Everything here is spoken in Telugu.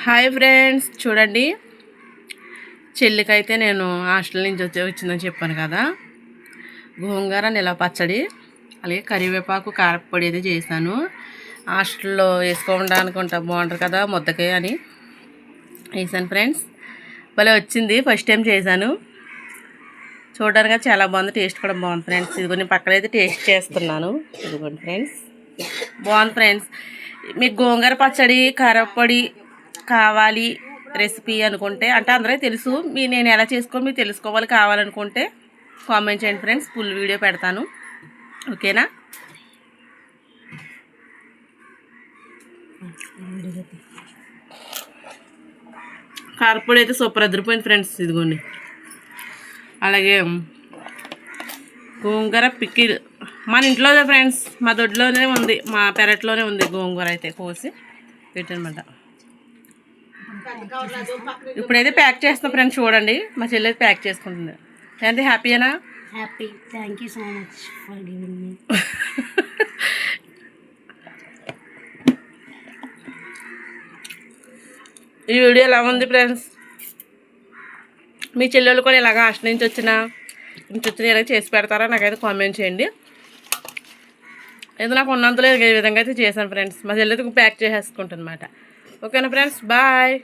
హాయ్ ఫ్రెండ్స్ చూడండి. చెల్లికైతే నేను హాస్టల్ నుంచి వచ్చి వచ్చిందని చెప్పాను కదా. గోంగూర నిల పచ్చడి అలాగే కరివేపాకు కారపొడి అయితే చేశాను. హాస్టల్లో వేసుకోవడానికి ఉంటా బాగుంటుంది కదా ముద్దకాయ అని వేసాను ఫ్రెండ్స్. భలే వచ్చింది ఫస్ట్ టైం చేశాను. చూడడానికి చాలా బాగుంది టేస్ట్ కూడా బాగుంది ఫ్రెండ్స్. ఇదిగోని పక్కన అయితే టేస్ట్ చేస్తున్నాను. ఇదిగోండి ఫ్రెండ్స్. బాగుంది ఫ్రెండ్స్. మీకు గోంగూర పచ్చడి కారపొడి కావాలి రెసిపీ అనుకుంటే అంటే అందరూ తెలుసు మీ నేను ఎలా చేసుకోవాలి మీరు తెలుసుకోవాలి కావాలనుకుంటే కామెంట్ చేయండి ఫ్రెండ్స్ ఫుల్ వీడియో పెడతాను. ఓకేనా? కారపొడి అయితే సూపర్ అదిరిపోయింది ఫ్రెండ్స్ ఇదిగోండి. అలాగే గోంగూర పిక్కిల్ మన ఇంట్లోనే ఫ్రెండ్స్ మా దొడ్లోనే ఉంది మా పెరట్లోనే ఉంది గోంగూర అయితే కోసి పెట్టనమాట. ఇప్పుడైతే ప్యాక్ చేస్తాం ఫ్రెండ్స్ చూడండి. మా చెల్లి అయితే ప్యాక్ చేసుకుంటుంది. ఎంత హ్యాపీయేనా happy thank you so much for giving me ఈ వీడియో ఎలా ఉంది ఫ్రెండ్స్ మీ చెల్లెళ్ళు కూడా ఇలాగ హాస్టల్ నుంచి వచ్చిన నుంచి వచ్చిన ఇలాగ చేసి పెడతారా? నాకైతే కామెంట్ చేయండి. ఏదో నాకు ఉన్నంతలో ఈ విధంగా అయితే చేశాను ఫ్రెండ్స్ మా చెల్లి అయితే ప్యాక్ చేసేసుకుంటాను అనమాట ఓకేనా ఫ్రెండ్స్ బాయ్